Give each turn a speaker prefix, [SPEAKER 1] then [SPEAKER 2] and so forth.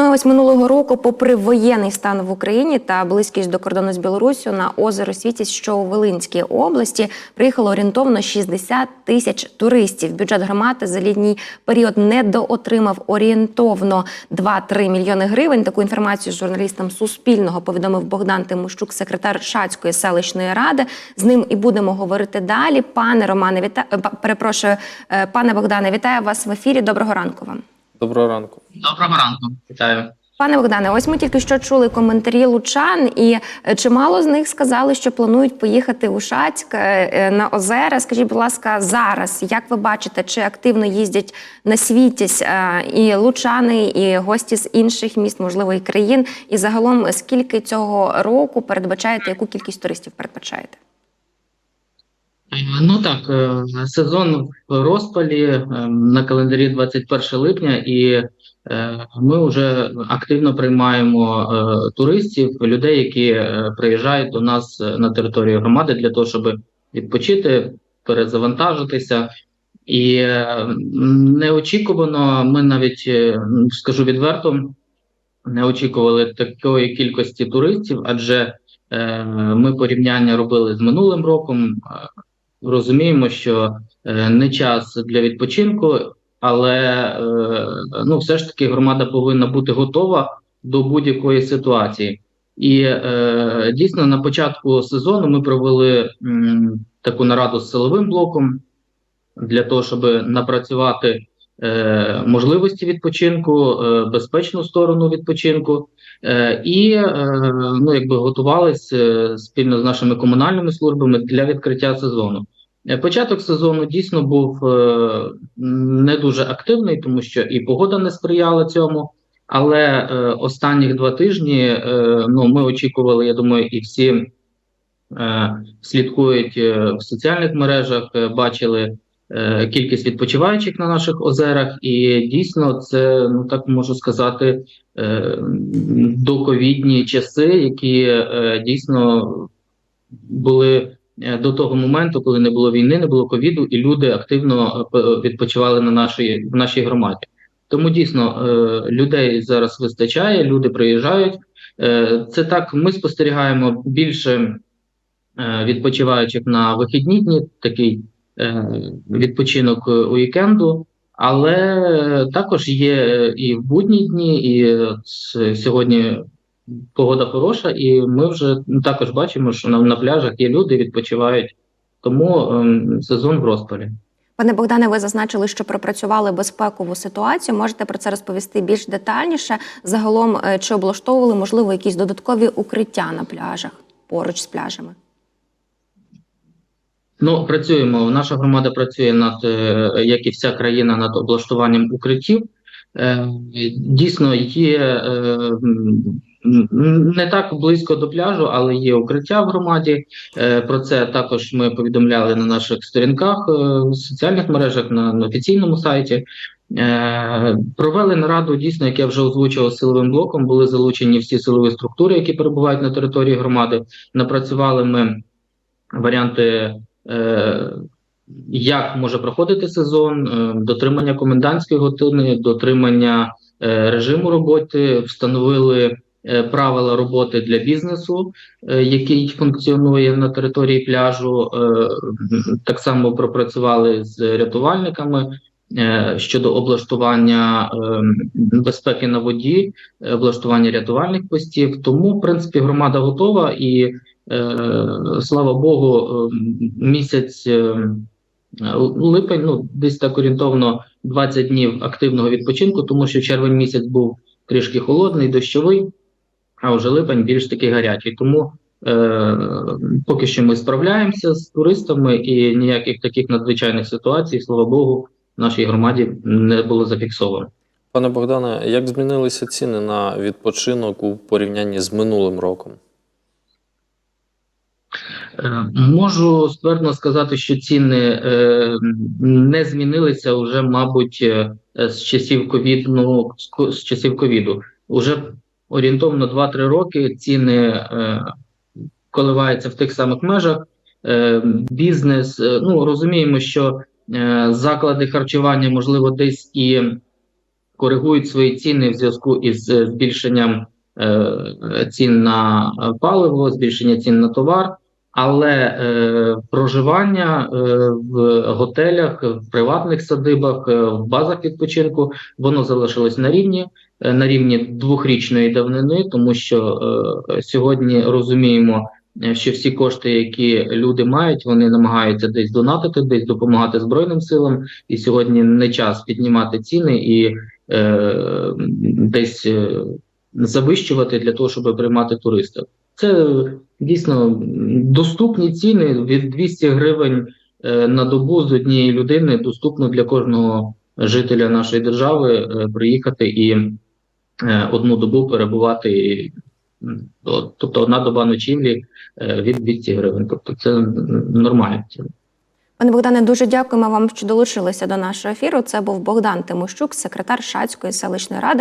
[SPEAKER 1] Ну ось минулого року, попри воєнний стан в Україні та близькість до кордону з Білоруссю, на озеро Світість, що у Волинській області, приїхало орієнтовно 60 тисяч туристів. Бюджет громади за літній період недоотримав орієнтовно 2-3 мільйони гривень. Таку інформацію журналістам Суспільного повідомив Богдан Тимощук, секретар Шацької селищної ради. З ним і будемо говорити далі. Пане Романе, віта... е, перепрошую, е, пане Богдане, вітаю вас в ефірі. Доброго ранку вам.
[SPEAKER 2] Доброго ранку.
[SPEAKER 3] Доброго ранку, вітаю.
[SPEAKER 1] Пане Богдане, ось ми тільки що чули коментарі лучан, і е, чимало з них сказали, що планують поїхати у Шацьк е, е, на озера. Скажіть, будь ласка, зараз як ви бачите, чи активно їздять на світість е, і лучани, і гості з інших міст, можливо, і країн? І загалом, скільки цього року передбачаєте, яку кількість туристів передбачаєте?
[SPEAKER 3] Ну так, е, сезон в розпалі е, на календарі 21 липня, і е, ми вже активно приймаємо туристів, людей, які приїжджають до нас на територію громади для того, щоб відпочити, перезавантажитися. І неочікувано, ми навіть скажу відверто, не очікували такої кількості туристів, адже ми порівняння робили з минулим роком. Розуміємо, що е, не час для відпочинку, але е, ну, все ж таки громада повинна бути готова до будь-якої ситуації. І е, дійсно на початку сезону ми провели м, таку нараду з силовим блоком для того, щоб напрацювати можливості відпочинку, е, безпечну сторону відпочинку, е, і е, ну, якби готувалися е, спільно з нашими комунальними службами для відкриття сезону. Е, Початок сезону дійсно був е, не дуже активний, тому що і погода не сприяла цьому. Але е, останніх два тижні е, ну, ми очікували, я думаю, і всі е, слідкують е, в соціальних мережах, е, бачили е, кількість відпочиваючих на наших озерах, і дійсно це, ну так можу сказати, е, доковідні часи, які е, дійсно були е, до того моменту, коли не було війни, не було ковіду, і люди активно е, відпочивали на нашій в нашій громаді. Тому дійсно е, людей зараз вистачає, люди приїжджають. Е, Це так, ми спостерігаємо більше е, відпочиваючих на вихідні дні, такий е, відпочинок е, уікенду, але е, також є е, і в будні дні, і сьогодні погода хороша, і ми вже також бачимо, що на, пляжах є люди, відпочивають. Тому ем, сезон в розпалі.
[SPEAKER 1] Пане Богдане, ви зазначили, що пропрацювали безпекову ситуацію. Можете про це розповісти більш детальніше? Загалом, е, чи облаштовували можливо якісь додаткові укриття на пляжах поруч з пляжами?
[SPEAKER 3] Ну, працюємо. Наша громада працює над, е, як і вся країна, над облаштуванням укриттів. Е, Дійсно, є е, не так близько до пляжу, але є укриття в громаді. Про це також ми повідомляли на наших сторінках в соціальних мережах, на, на офіційному сайті. Провели нараду, дійсно, як я вже озвучував силовим блоком, були залучені всі силові структури, які перебувають на території громади. Напрацювали ми варіанти як може проходити сезон, е, дотримання комендантської години, дотримання е, режиму роботи, встановили е, правила роботи для бізнесу, е, який функціонує на території пляжу. Е, Так само пропрацювали з рятувальниками. е, Щодо облаштування е, безпеки на воді, е, облаштування рятувальних постів, тому в принципі громада готова і Е, слава Богу, е, місяць е, липень, ну десь так орієнтовно 20 днів активного відпочинку, тому що червень місяць був трішки холодний, дощовий, а вже липень більш такий гарячий. Тому е, поки що ми справляємося з туристами і ніяких таких надзвичайних ситуацій, слава Богу, в нашій громаді не було зафіксовано.
[SPEAKER 2] Пане Богдане, як змінилися ціни на відпочинок у порівнянні з минулим роком?
[SPEAKER 3] Е, Можу ствердно сказати, що ціни е, не змінилися вже, мабуть, е, з часів ковіду. Ну, з часів ковіду. Уже орієнтовно 2-3 роки ціни коливаються в тих самих межах. Бізнес, ну розуміємо, що заклади харчування, можливо, десь і коригують свої ціни в зв'язку із збільшенням цін на паливо, збільшення цін на товар. Але е, проживання е, в готелях, в приватних садибах, е, в базах відпочинку воно залишилось на рівні е, на рівні двохрічної давнини, тому що е, сьогодні розуміємо, е, що всі кошти, які люди мають, вони намагаються десь донатити, десь допомагати збройним силам. І сьогодні не час піднімати ціни і е, десь завищувати для того, щоб приймати туристів. Це дійсно доступні ціни від 200 гривень е, на добу з однієї людини доступно для кожного жителя нашої держави е, приїхати і е, одну добу перебувати. Тобто одна доба ночівлі від 200 гривень. Тобто це нормальна ціна.
[SPEAKER 1] Пане Богдане, дуже дякуємо вам, що долучилися до нашого ефіру. Це був Богдан Тимощук, секретар Шацької селищної ради.